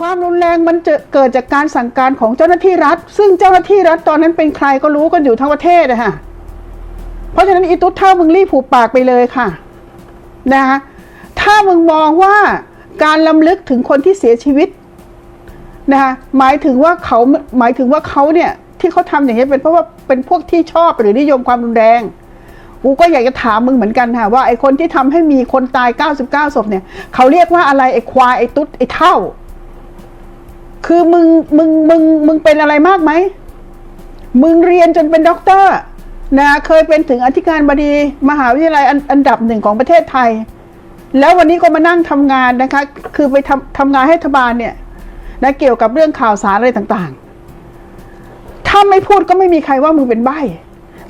ความรุนแรงมันจะเกิดจากการสั่งการของเจ้าหน้าที่รัฐ ซึ่งเจ้าหน้าที่รัฐตอนนั้นเป็นใครก็รู้กันอยู่ทั้งประเทศอะค่ะเพราะฉะนั้นอีตุ๊ดเท่ามึงรีบผูกปากไปเลยค่ะนะคะถ้ามึงมองว่าการลำลึกถึงคนที่เสียชีวิตนะคะหมายถึงว่าเขาหมายถึงว่าเขาเนี่ยที่เขาทำอย่างนี้เป็นเพราะว่าเป็นพวกที่ชอบหรือนิยมความรุนแรงกูก็อยากจะถามมึงเหมือนกันค่ะว่าไอ้คนที่ทำให้มีคนตาย 99ศพเนี่ยเขาเรียกว่าอะไรไอ้ควายไอ้ตุ๊ดไอ้เท่า คือมึงมึงมึงมึงเป็นอะไรมากไหม มึงเรียนจนเป็นด็อกเตอร์นะเคยเป็นถึงอธิการบดีมหาวิทยาลัยอันอันดับหนึ่งของประเทศไทย แล้ววันนี้ก็มานั่งทำงานนะคะ คือไปทำทำงานให้รัฐบาลเนี่ยนะเกี่ยวกับเรื่องข่าวสารอะไรต่างๆ ถ้าไม่พูดก็ไม่มีใครว่ามึงเป็นใบ้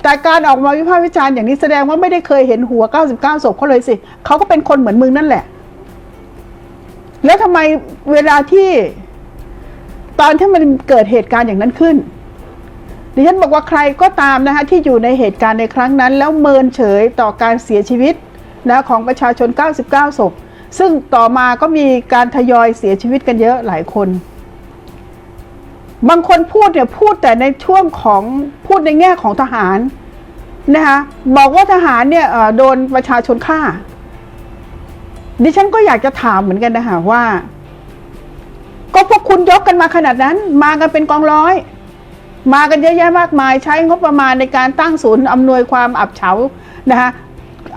แต่การออกมาวิพากษ์วิจารณ์อย่างนี้แสดงว่าไม่ได้เคยเห็นหัว 99ศพเขาเลยสิ เขาก็เป็นคนเหมือนมึงนั่นแหละ แล้วทำไมเวลาที่ ตอนที่มันเกิดเหตุการณ์อย่างนั้นขึ้นดิฉันบอกว่าใครก็ตามนะคะที่อยู่ในเหตุการณ์ในครั้งนั้น แล้วเมินเฉยต่อการเสียชีวิตนะของประชาชน 99 ศพ ซึ่งต่อมาก็มีการทยอยเสียชีวิตกันเยอะหลายคน บางคนพูดเนี่ยพูดแต่ในช่วงของพูดในแง่ของทหารนะคะบอกว่าทหารเนี่ยโดนประชาชนฆ่า ดิฉันก็อยากจะถามเหมือนกันนะคะว่า ก็พวกคุณยกกันมาขนาดนั้น มากันเป็นกองร้อย มากันเยอะแยะมากมาย ใช้งบประมาณในการตั้งศูนย์อำนวยความอับเฉานะคะ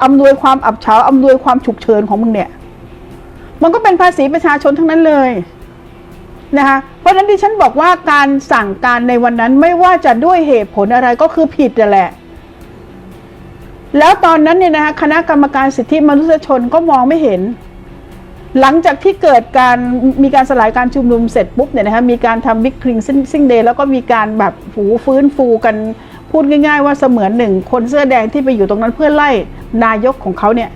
อำนวยความอับเฉาอำนวยความฉุกเฉินของมึงเนี่ย มันก็เป็นภาษีประชาชนทั้งนั้นเลยนะคะเพราะฉะนั้นที่ฉันบอกว่าการสั่งการในวันนั้นไม่ว่าจะด้วยเหตุผลอะไรก็คือผิดนั่แหละ แล้วตอนนั้นเนี่ยนะคะคณะกรรมการสิทธิมนุษยชนก็มองไม่เห็น หลังจากที่เกิดการมีการสลายการชุมนุมเสร็จปุ๊บเนี่ยนะคะมีการทำบิ๊กคลิงซิ่งเดย์แล้วก็มีการแบบหูฟื้นฟูกันพูดง่าย ๆ ว่าเสมือนหนึ่งคนเสื้อแดงที่ไปอยู่ตรงนั้นเพื่อไล่นายกของเขาเนี่ย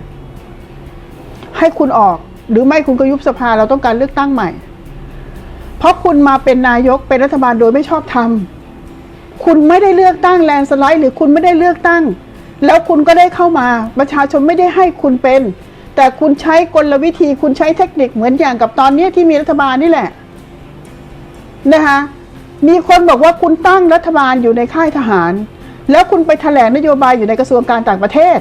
ให้คุณออกหรือไม่คุณก็ยุบสภาเราต้องการเลือกตั้งใหม่ เพราะคุณมาเป็นนายกเป็นรัฐบาลโดยไม่ชอบธรรมคุณไม่ได้เลือกตั้งแลนสไลด์หรือคุณไม่ได้เลือกตั้ง แล้วคุณก็ได้เข้ามาประชาชนไม่ได้ให้คุณเป็น แต่คุณใช้กลวิธีคุณใช้เทคนิคเหมือนอย่างกับตอนนี้ที่มีรัฐบาลนี่แหละนะคะมีคนบอกว่าคุณตั้งรัฐบาลอยู่ในค่ายทหาร แล้วคุณไปแถลงนโยบายอยู่ในกระทรวงการต่างประเทศ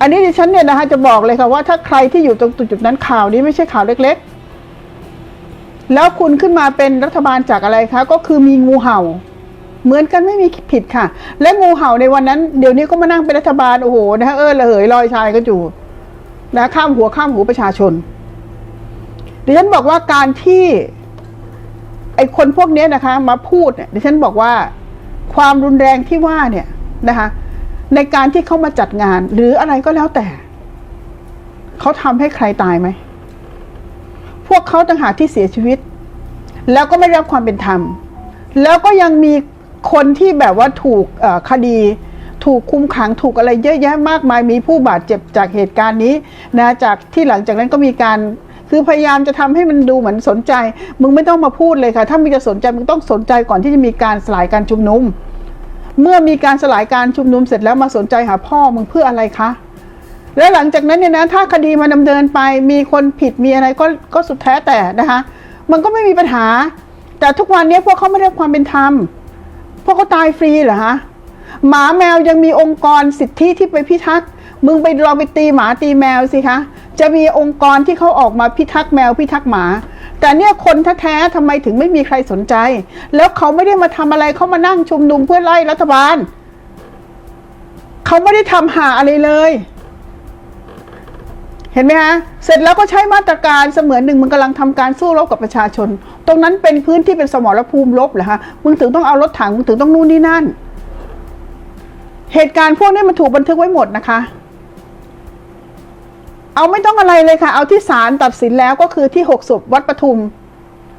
อันนี้ดิฉันเนี่ยนะคะจะบอกเลยค่ะว่าถ้าใครที่อยู่ตรงจุดนั้นข่าวนี้ไม่ใช่ข่าวเล็กๆ แล้วคุณขึ้นมาเป็นรัฐบาลจากอะไรคะก็คือมีงูเห่า เหมือนกันไม่มีผิดค่ะ และงูเห่าในวันนั้น เดี๋ยวนี้ก็มานั่งเป็นรัฐบาลโอ้โหนะคะเออระเหยลอยชายกันอยู่ นะข้ามหัวข้ามหูประชาชนดิฉันบอกว่าการที่ไอคนพวกนี้นะคะ มาพูดเนี่ยดิฉันบอกว่าความรุนแรงที่ว่าเนี่ยนะคะในการที่เขามาจัดงานหรืออะไรก็แล้วแต่ เขาทำให้ใครตายไหม พวกเขาต่างหากที่เสียชีวิต แล้วก็ไม่ได้รับความเป็นธรรม แล้วก็ยังมีคนที่แบบว่าถูกคดี ถูกคุมขังถูกอะไรเยอะแยะมากมายมีผู้บาดเจ็บจากเหตุการณ์นี้นะจากที่หลังจากนั้นก็มีการคือพยายามจะทำให้มันดูเหมือนสนใจ มึงไม่ต้องมาพูดเลยค่ะ ถ้ามึงจะสนใจมึงต้องสนใจก่อนที่จะมีการสลายการชุมนุม เมื่อมีการสลายการชุมนุมเสร็จแล้วมาสนใจหาพ่อมึงเพื่ออะไรคะ แล้วหลังจากนั้นเนี่ยนะ ถ้าคดีมันดำเนินไป มีคนผิดมีอะไรก็ก็สุดแท้แต่นะคะ มันก็ไม่มีปัญหา แต่ทุกวันนี้พวกเขาไม่ได้ความเป็นธรรม พวกเขาตายฟรีเหรอฮะ หมาแมวยังมีองค์กรสิทธิที่ไปพิทักษ์มึงไปลองไปตีหมาตีแมวสิคะ จะมีองค์กรที่เขาออกมาพิทักษ์แมวพิทักษ์หมา แต่เนี่ยคนแท้ๆทำไมถึงไม่มีใครสนใจ แล้วเขาไม่ได้มาทำอะไรเขามานั่งชุมนุมเพื่อไล่รัฐบาลเขาไม่ได้ทำหาอะไรเลยเห็นไหมฮะเสร็จแล้วก็ใช้มาตรการเสมือนหนึ่งมึงกำลังทำการสู้รบกับประชาชน ตรงนั้นเป็นพื้นที่เป็นสมรภูมิรบเหรอฮะมึงถึงต้องเอารถถังมึงถึงต้องนู่นนี่นั่น เหตุการณ์พวกนี้มันถูกบันทึกไว้หมดนะคะ เอาไม่ต้องอะไรเลยค่ะ เอาที่ศาลตัดสินแล้วก็คือที่หกศพวัดปทุม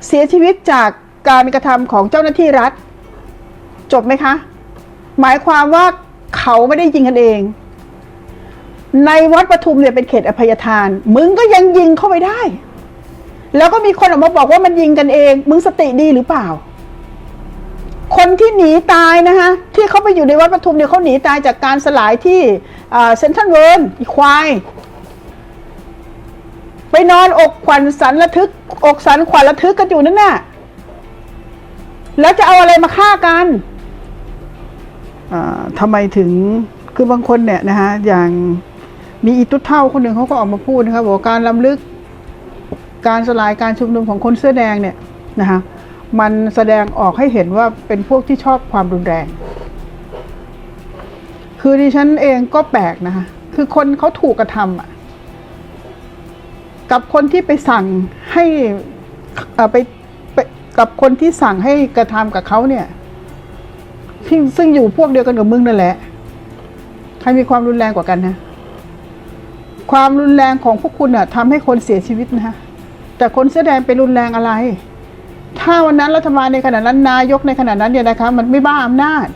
เสียชีวิตจากการกระทำของเจ้าหน้าที่รัฐ จบไหมคะ หมายความว่าเขาไม่ได้ยิงกันเอง ในวัดปทุมเนี่ยเป็นเขตอภัยทาน มึงก็ยังยิงเข้าไปได้ แล้วก็มีคนออกมาบอกว่ามันยิงกันเอง มึงสติดีหรือเปล่า คนที่หนีตายนะคะที่เขาไปอยู่ในวัดปทุมเนี่ยเขาหนีตายจากการสลายที่เซนทรัลเวิร์อีควายไปนอนอกขวัญสันระทึก อกสันขวัญระทึกกันอยู่นั่นน่ะแล้วจะเอาอะไรมาฆ่ากันอ่าทำไมถึงคือบางคนเนี่ยนะฮะอย่างมีอีตุ๊ดเท่าคนหนึ่งเขาก็ออกมาพูดนะครับบอกว่าการล้ำลึกการสลายการชุมนุมของคนเสื้อแดงเนี่ยนะคะ มันแสดงออกให้เห็นว่าเป็นพวกที่ชอบความรุนแรง คือดิฉันเองก็แปลกนะคะคือคนเขาถูกกระทำอะกับคนที่ไปสั่งให้อ่อไปไปกับคนที่สั่งให้กระทำกับเขาเนี่ยซึ่งอยู่พวกเดียวกันกับมึงนั่นแหละ ใครมีความรุนแรงกว่ากันนะ ความรุนแรงของพวกคุณอะทำให้คนเสียชีวิตนะคะแต่คนเสื้อแดงเป็นรุนแรงอะไร ถ้าวันนั้นรัฐบาลในขณะนั้นนายกในขณะนั้นเนี่ยนะคะมันไม่บ้าอำนาจ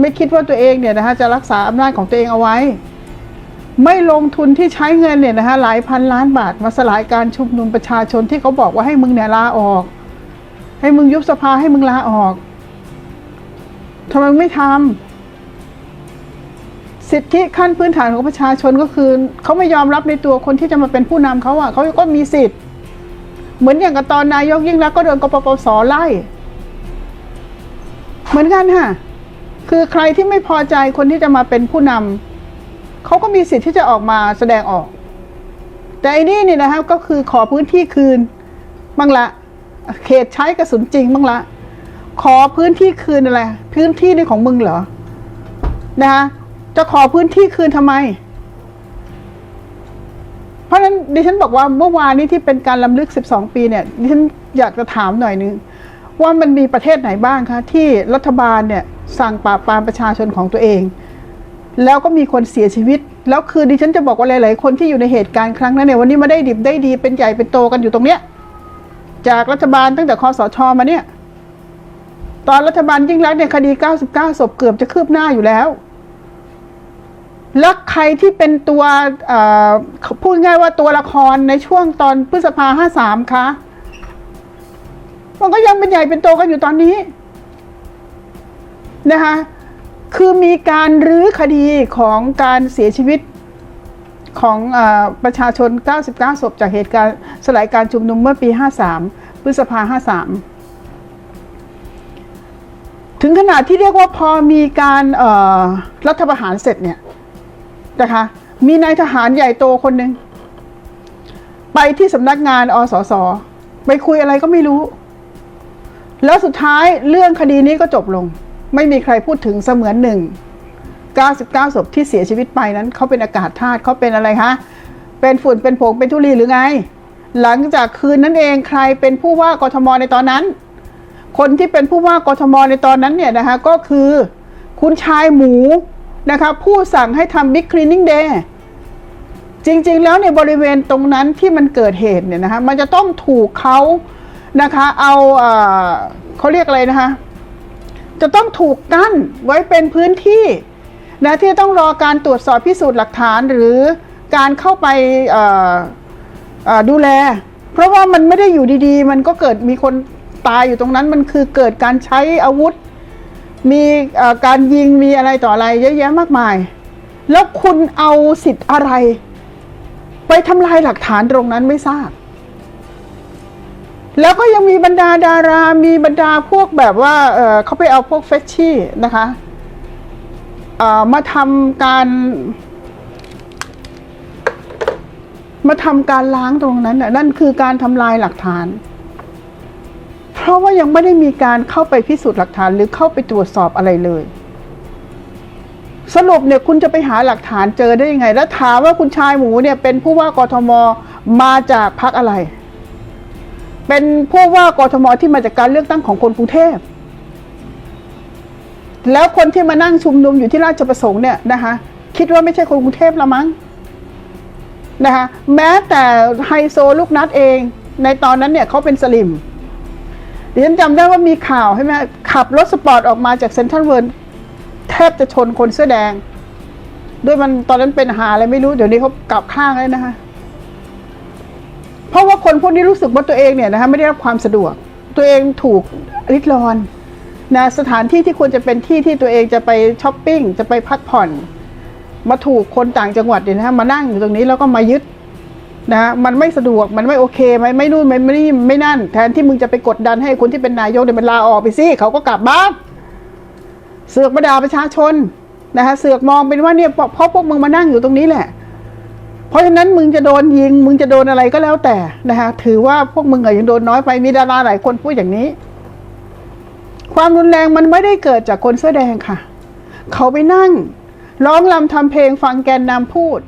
ไม่คิดว่าตัวเองเนี่ยนะคะจะรักษาอำนาจของตัวเองเอาไว้ ไม่ลงทุนที่ใช้เงินเนี่ยนะคะหลายพันล้านบาทมาสลายการชุมนุมประชาชนที่เขาบอกว่าให้มึงเนี่ยลาออก ให้มึงยุบสภาให้มึงลาออกทำไมไม่ทำสิทธิขั้นพื้นฐานของประชาชนก็คือเขาไม่ยอมรับในตัวคนที่จะมาเป็นผู้นำเขาอะเขาก็มีสิทธิ์ เหมือนอย่างกับตอนนายกยิ่งรักษณ์ก็โดนกปปสไล่ เหมือนกันค่ะ คือใครที่ไม่พอใจคนที่จะมาเป็นผู้นำเขาก็มีสิทธิ์ที่จะออกมาแสดงออก แต่อันนี้เนี่ยนะครับก็คือขอพื้นที่คืนบ้างละเขตใช้กระสุนจริงบ้างละขอพื้นที่คืนอะไร พื้นที่นี่ของมึงเหรอนะคะจะขอพื้นที่คืนทำไม เพราะฉะนั้นดิฉันบอกว่าเมื่อวานนี้ที่เป็นการล้ำลึก 12 ปีเนี่ยดิฉันอยากจะถามหน่อยนึงว่ามันมีประเทศไหนบ้างคะที่รัฐบาลเนี่ยสั่งปราบปรามประชาชนของตัวเอง แล้วก็มีคนเสียชีวิต แล้วคือดิฉันจะบอกว่าหลาย ๆ คนที่อยู่ในเหตุการณ์ครั้งนั้นเนี่ยวันนี้มาได้ดิบได้ดีเป็นใหญ่เป็นโตกันอยู่ตรงเนี้ยจากรัฐบาลตั้งแต่คอสชมาเนี่ย ตอนรัฐบาลยิ่งรักเนี่ยคดี 99 ศพเกือบจะคืบหน้าอยู่แล้ว แล้วใครที่เป็นตัวพูดง่ายว่าตัวละครในช่วงตอนพฤษภาห้าสามคะมันก็ยังเป็นใหญ่เป็นโตกันอยู่ตอนนี้นะคะคือมีการรื้อคดีของการเสียชีวิตของอประชาชน 99 ศพจากเหตุการณ์สลายการชุมนุมเมื่อปี 53 พฤษภา 53 ถึงขนาดที่เรียกว่าพอมีการรัฐประหารเสร็จเนี่ย นะคะ มีนายทหารใหญ่โตคนหนึ่งไปที่สำนักงานอสส ไปคุยอะไรก็ไม่รู้ แล้วสุดท้ายเรื่องคดีนี้ก็จบลง ไม่มีใครพูดถึงเสมือนหนึ่ง99ศพที่เสียชีวิตไปนั้นเขาเป็นอากาศธาตุเขาเป็นอะไรคะ เป็นฝุ่นเป็นผงเป็นทุลีหรือไง หลังจากคืนนั้นเองใครเป็นผู้ว่ากทมในตอนนั้น คนที่เป็นผู้ว่ากทมในตอนนั้นเนี่ยนะคะก็คือคุณชายหมู นะคะผู้สั่งให้ทำบิ๊กคลีนนิ่งเดย์จริงๆ แล้วในบริเวณตรงนั้นที่มันเกิดเหตุเนี่ยนะคะมันจะต้องถูกเขานะคะเอาเขาเรียกอะไรนะคะ จะต้องถูกกั้นไว้เป็นพื้นที่นะที่ต้องรอการตรวจสอบพิสูจน์หลักฐานหรือการเข้าไปดูแล เพราะว่ามันไม่ได้อยู่ดีๆ มันก็เกิดมีคนตายอยู่ตรงนั้นมันคือเกิดการใช้อาวุธ มีการยิงมีอะไรต่ออะไรเยอะแยะมากมาย แล้วคุณเอาสิทธิ์อะไร ไปทำลายหลักฐานตรงนั้นไม่ทราบ แล้วก็ยังมีบรรดาดารา มีบรรดาพวกแบบว่าเเขาไปเอาพวกเฟชชี่นะคะมาทำการ มาทำการล้างตรงนั้นนั่นคือการทำลายหลักฐาน เพราะว่ายังไม่ได้มีการเข้าไปพิสูจน์หลักฐานหรือเข้าไปตรวจสอบอะไรเลย สรุปเนี่ยคุณจะไปหาหลักฐานเจอได้ยังไง แล้วถามว่าคุณชายหมูเนี่ยเป็นผู้ว่ากทมมาจากพรรคอะไร เป็นผู้ว่ากทมที่มาจากการเลือกตั้งของคนกรุงเทพแล้วคนที่มานั่งชุมนุมอยู่ที่ราชประสงค์เนี่ยนะคะคิดว่าไม่ใช่คนกรุงเทพละมั้งนะคะแม้แต่ไฮโซลูกนัดเอง ในตอนนั้นเนี่ยเขาเป็นสลิม ดิฉันจำได้ว่ามีข่าวใช่ไหมขับรถสปอร์ตออกมาจากเซ็นทรัลเวิร์แทบจะชนคนเสื้อแดง ด้วยมันตอนนั้นเป็นหาอะไรไม่รู้ เดี๋ยวนี้เขากลับข้างแล้วนะคะ เพราะว่าคนพวกนี้รู้สึกว่าตัวเองเนี่ยนะคะไม่ได้รับความสะดวก ตัวเองถูกริดรอนนะสถานที่ที่ควรจะเป็นที่ที่ตัวเองจะไปช้อปปิ้งจะไปพักผ่อน มาถูกคนต่างจังหวัดเนี่ยนะคะมานั่งอยู่ตรงนี้แล้วก็มายึด นะมันไม่สะดวกมันไม่โอเคไหมไม่นู่นไม่ไม่นี่ไม่นั่น แทนที่มึงจะไปกดดันให้คนที่เป็นนายกเนี่ยวมันลาออกไปสิเขาก็กลับบ้านเสือกมาด่าประชาชนนะคะเสือกมองเป็นว่าเนี่ยเพราะเพราะพวกมึงมานั่งอยู่ตรงนี้แหละ เพราะฉะนั้นมึงจะโดนยิง มึงจะโดนอะไรก็แล้วแต่นะคะถือว่าพวกมึงอะยังโดนน้อยไปมีดาราหลายคนพูดอย่างนี้ ความรุนแรงมันไม่ได้เกิดจากคนเสื้อแดงค่ะ เขาไปนั่ง ร้องรำทำเพลงฟังแกนนำพูด